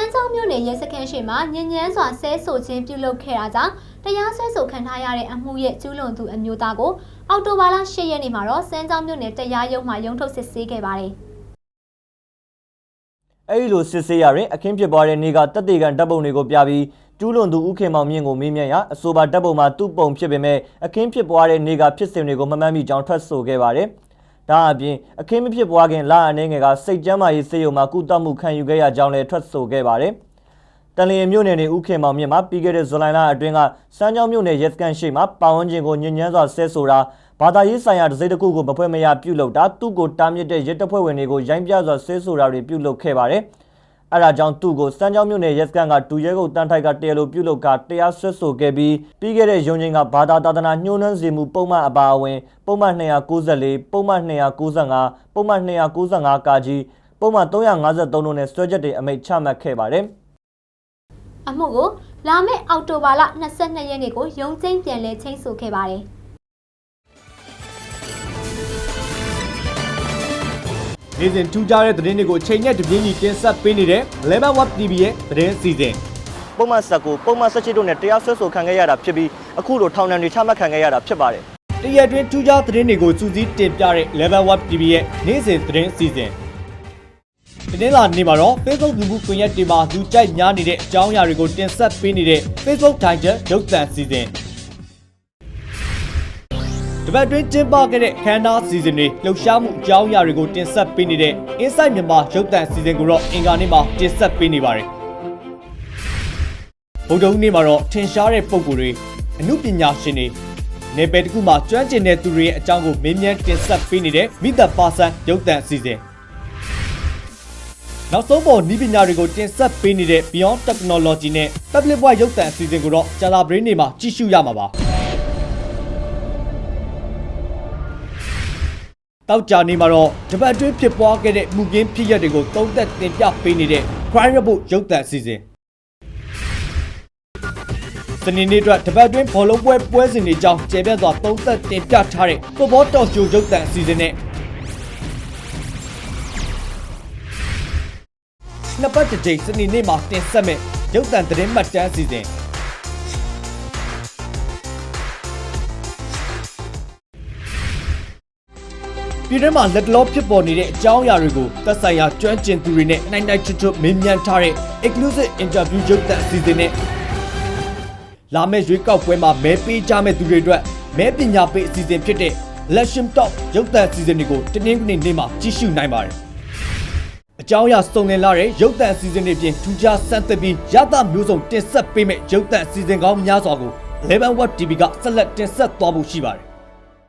န်းချောင်းမြို့နယ်ရဲစခန်းရှိမှညဉ့်ညမ်းစွာဆဲဆိုခြင်းပြုလုပ်ခဲ့တာကြောင့်တရားစွဲဆိုခံထားရတဲ့အမှုရဲ့ကျူးလွန်သူအမျိုးသားကိုအောက်တိုဘာလ10ရက်နေ့မှာတော့စန်းချောင်းမြို့နယ်တရားရုံးမှာရုံးထုတ်စစ်ဆေးခဲ့ပါတယ်။အဲဒီလိုစစ်ဆေးရရင်အခင်းဖြစ်ပွားတဲ့နေ့ကတက်တေကန်ဓာတ်ပုံတွေကိုပြပြီးကျူးလွန်သူဦးခင်မောင်မြင့်ကိုမေးမြန်းရအဆိုပါဓာတ်ပုံမှာသူ့ပုံဖြစ်ပေမဲ့အခင်းဖြစ်ပွားတဲ့နေ့ကဖြစ်စဉ်တွေကိုမမှတ်မိကြောင်းထွက်ဆိုခဲ့ပါတယ်။ ဒါအပြင်အခင်းမဖြစ်ပွားခင်လအနေငယ်ကစိတ်ကြမ်းမာရေးစေယုံမှာကုသမှုခံယူခဲ့ရကြောင်းလည်းထွက်ဆိုခဲ့ပါတယ်။တန်လျင်မြို့နယ်နေဦးခင်မောင်မြင့်မှာပြီးခဲ့တဲ့ဇူလိုင်လအတွင်းကစမ်းချောင်းမြို့နယ်ရဲစခန်းရှိမှာပါဝင်ခြင်းကိုညဉ့်ညမ်းစွာဆဲဆိုတာဘာသာရေးဆိုင်ရာတစ်စိတ်တစ်ခုကိုမဖွဲ့မရပြုလုပ်တာသူ့ကိုတားမြစ်တဲ့ရဲတပ်ဖွဲ့ဝင်တွေကိုရိုင်းပြစွာဆဲဆိုတာတွေပြုလုပ်ခဲ့ပါတယ်။ အဲဒါကြောင့်သူ့ကိုစမ်းချောင်းမြို့နယ်ရဲစခန်းကဒူရဲကုတ်တန်းထိုက်ကတရားလိုပြုလုပ်ကတရားစွဲဆိုခဲ့ပြီးပြီးခဲ့တဲ့ရုံးချင်းကဘာသာတာသနာညှိုးနှွမ်းစေမှုပုံမှန်အပါအဝင်ပုံမှန်294ပုံမှန်295ပုံမှန်295ကာကြီးပုံမှန်353တို့နဲ့စွဲချက်တွေအမိန့်ချမှတ်ခဲ့ပါတယ်အမှုကိုလာမယ့်အောက်တိုဘာလ22ရက်နေ့ကိုရုံးချင်းပြန်လည်ချင်းဆိုခဲ့ပါတယ်။ နေ့စဉ်ထူးခြားတဲ့သတင်းတွေကိုချိန်နဲ့တပြေးညီတင်ဆက်ပေးနေတဲ့ Lemon Web TV ရဲ့သတင်းအစီအစဉ်ပုံမှန်19ပုံမှန်17တို့နဲ့တရားစွဲဆိုခံခဲ့ရတာဖြစ်ပြီးအခုလိုထောင်ဒဏ်တွေချမှတ်ခံခဲ့ရတာဖြစ်ပါတယ်တရက်တွင်ထူးခြားသတင်းတွေကိုစူးစီးတင်ပြတဲ့ Lemon Web TV ရဲ့နေ့စဉ်သတင်းအစီအစဉ်တင်းလာနေမှာတော့ Facebook လူမှုကွန်ရက်တွေမှာလူကြိုက်များနေတဲ့အကြောင်းအရာတွေကိုတင်ဆက်ပေးနေတဲ့ Facebook Title ရုပ်သံအစီအစဉ် တပတ်တွင်းကျင်းပခဲ့တဲ့ခန်းနာစီစဉ်တွေလှုပ်ရှားမှုအကြောင်းအရာတွေကိုတင်ဆက်ပေးနေတဲ့ Inside မြန်မာရုပ်သံအစီအစဉ်ကိုတော့အင်္ဂါနေ့မှာတင်ဆက်ပေးနေပါတယ်ဗုဒ္ဓဟူးနေ့မှာတော့ထင်ရှားတဲ့ပုံကိုယ်တွေအမှုပညာရှင်တွေနယ်ပယ်တစ်ခုမှာကျွမ်းကျင်တဲ့သူတွေရဲ့အကြောင်းကိုမေးမြန်းတင်ဆက်ပေးနေတဲ့မိသက်ပါဆန်ရုပ်သံအစီအစဉ်နောက်ဆုံးပေါ်ဤပညာတွေကိုတင်ဆက်ပေးနေတဲ့ Beyond Technology နဲ့ Public Voice ရုပ်သံအစီအစဉ်ကိုတော့ကြာလာပရင်းနေမှာကြည့်ရှုရမှာပါ တောက်ကြနေမှာတော့တပတ်အတွင်းဖြစ်ပွားခဲ့တဲ့မှုကင်းဖြစ်ရပ်တွေကိုသုံးသက်တင်ပြပေးနေတဲ့ Crime Report ရုပ်သံအစီအစဉ်စနေနေ့အတွက်တပတ်အတွင်းဘောလုံးပွဲပွဲစဉ်တွေကြောင်းကျေပြတ်စွာသုံးသက်တင်ပြထားတဲ့ဖုတ်ဘောတော်ရှိုရုပ်သံအစီအစဉ်နဲ့နှစ်ပတ်တစ်ကြိမ်စနေနေ့မှာတင်ဆက်မဲ့ရုပ်သံသတင်းမှတ်တမ်းအစီအစဉ် ပြည်တွင်းမှာလက်တလောဖြစ်ပေါ်နေတဲ့အကြောင်းအရာတွေကိုသက်ဆိုင်ရာကျွမ်းကျင်သူတွေနဲ့နိုင်နိုင်ချွတ်ချွတ်မေးမြန်းထားတဲ့ exclusive interview ရုပ်သံအစီအစဉ်နဲ့လာမယ့်ရွေးကောက်ပွဲမှာမဲပေးကြမဲ့သူတွေအတွက်မဲပညာပေးအစီအစဉ်ဖြစ်တဲ့ Election Talk ရုပ်သံအစီအစဉ်တွေကိုတင်းတင်းကနေနေ့မှာကြည့်ရှုနိုင်ပါတယ်။အကြောင်းအရာစုံလင်လာတဲ့ရုပ်သံအစီအစဉ်တွေပြင်ထူးခြားစမ်းသပ်ပြီးရသမျိုးစုံတင်ဆက်ပေးမဲ့ရုပ်သံအစီအစဉ်ကောင်းများစွာကို Level Web TV ကဆက်လက်တင်ဆက်သွားဖို့ရှိပါတယ်။